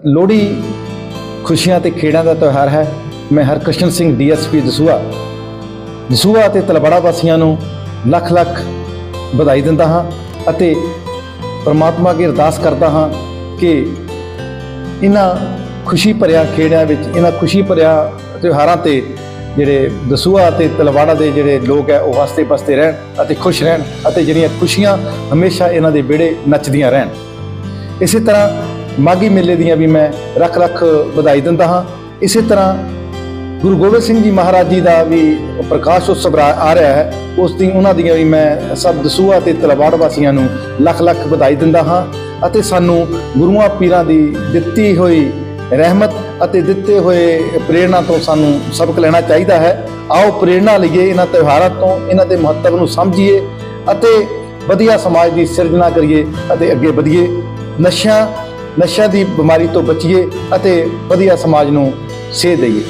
ਲੋਹੜੀ ਖੁਸ਼ੀਆਂ ਤੇ ਖੇੜਾਂ ਦਾ ਤਿਉਹਾਰ ਹੈ। ਮੈਂ ਹਰਕ੍ਰਿਸ਼ਨ ਸਿੰਘ ਡੀਐਸਪੀ ਦਸੂਆ ਦਸੂਆ ਅਤੇ ਤਲਵਾੜਾ ਵਾਸੀਆਂ ਨੂੰ ਲੱਖ ਲੱਖ ਵਧਾਈ ਦਿੰਦਾ ਹਾਂ ਅਤੇ ਪਰਮਾਤਮਾ ਅੱਗੇ ਅਰਦਾਸ ਕਰਦਾ ਹਾਂ ਕਿ ਇਹਨਾਂ ਖੁਸ਼ੀ ਭਰਿਆ ਖੇੜਿਆਂ ਵਿੱਚ, ਇਹਨਾਂ ਖੁਸ਼ੀ ਭਰਿਆ ਤਿਉਹਾਰਾਂ ਤੇ ਜਿਹੜੇ ਦਸੂਆ ਅਤੇ ਤਲਵਾੜਾ ਦੇ ਜਿਹੜੇ ਲੋਕ ਹੈ, ਉਹ ਹੱਸਦੇ ਬਸਦੇ ਰਹਿਣ ਅਤੇ ਖੁਸ਼ ਰਹਿਣ ਅਤੇ ਜਿਹੜੀਆਂ ਖੁਸ਼ੀਆਂ ਹਮੇਸ਼ਾ ਇਹਨਾਂ ਦੇ ਵਿਹੜੇ ਨੱਚਦੀਆਂ ਰਹਿਣ। ਇਸੇ ਤਰ੍ਹਾਂ ਮਾਗੀ ਮੇਲੇ ਦੀਆਂ ਵੀ ਮੈਂ ਰੱਖ ਰੱਖ ਵਧਾਈ ਦਿੰਦਾ ਹਾਂ। ਇਸੇ ਤਰ੍ਹਾਂ ਗੁਰੂ ਗੋਬਿੰਦ ਸਿੰਘ ਜੀ ਮਹਾਰਾਜ ਜੀ ਦਾ ਵੀ ਪ੍ਰਕਾਸ਼ ਉਤਸਵ ਰਾ- ਆ ਰਿਹਾ ਹੈ, ਉਸ ਦੀ ਉਹਨਾਂ ਦੀਆਂ ਵੀ ਮੈਂ ਸਭ ਦਸੂਹਾ ਤੇ ਤਲਵਾੜ ਵਾਸੀਆਂ ਨੂੰ ਲੱਖ ਲੱਖ ਵਧਾਈ ਦਿੰਦਾ ਹਾਂ ਅਤੇ ਸਾਨੂੰ ਗੁਰੂਆਂ ਪੀਰਾਂ ਦੀ ਦਿੱਤੀ ਹੋਈ ਰਹਿਮਤ ਅਤੇ ਦਿੱਤੇ ਹੋਏ ਪ੍ਰੇਰਣਾ ਤੋਂ ਸਾਨੂੰ ਸਬਕ ਲੈਣਾ ਚਾਹੀਦਾ ਹੈ। ਆਓ ਪ੍ਰੇਰਣਾ ਲਈਏ ਇਹਨਾਂ ਤਿਉਹਾਰਾਂ ਤੋਂ, ਇਹਨਾਂ ਦੇ ਮਹੱਤਵ ਨੂੰ ਸਮਝੀਏ ਅਤੇ ਵਧੀਆ ਸਮਾਜ ਦੀ ਸਿਰਜਣਾ ਕਰੀਏ ਅਤੇ ਅੱਗੇ ਵਧੀਏ। ਨਸ਼ਿਆਂ ਨਸ਼ਿਆਂ ਦੀ ਬਿਮਾਰੀ ਤੋਂ ਬਚੀਏ ਅਤੇ ਵਧੀਆ ਸਮਾਜ ਨੂੰ ਸੇਧ ਦਈਏ।